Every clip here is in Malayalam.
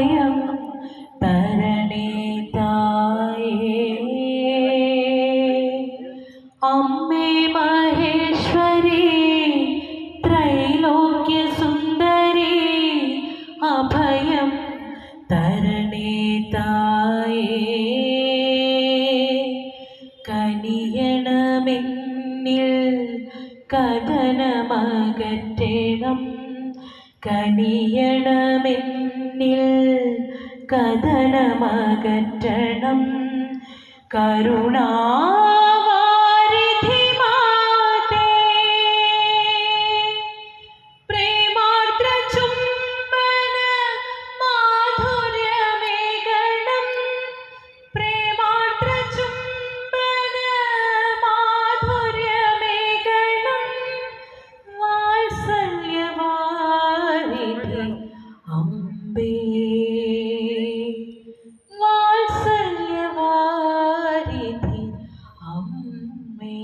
അഭയം തരണേ തായേ. അമ്മേ മഹേശ്വരി ത്രൈലോക്യ സുന്ദരി അഭയം തരണേ തായേ. കനിയണമെന്നിൽ കഥനമകറ്റണം. കനിയണമെന്നിൽ കഥനമകറ്റണം. കരുണാവാരിധി അംബേ വാത്സല്യവാരിധി അമ്മേ.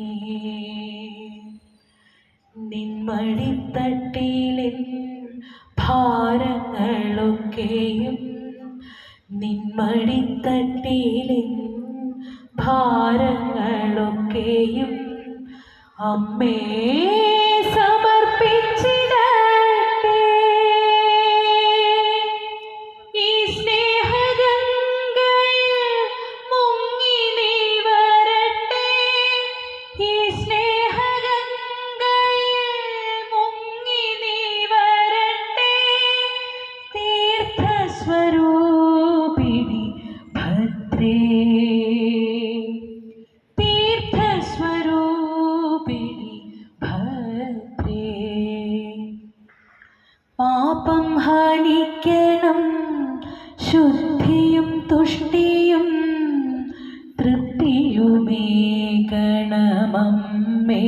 നിൻമടിത്തട്ടിലിൻ ഭാരങ്ങളൊക്കെയും നിൻമടിത്തട്ടിലിൻ ഭാരങ്ങളൊക്കെയും അമ്മേ. തീർത്ഥസ്വരൂപിണി ഭദ്രേ. തീർത്ഥസ്വരൂപിണി ഭദ്രേ. പാപം ഹനിക്കണം ശുദ്ധിയും തുഷ്ടിയും ഗണമമ്മേ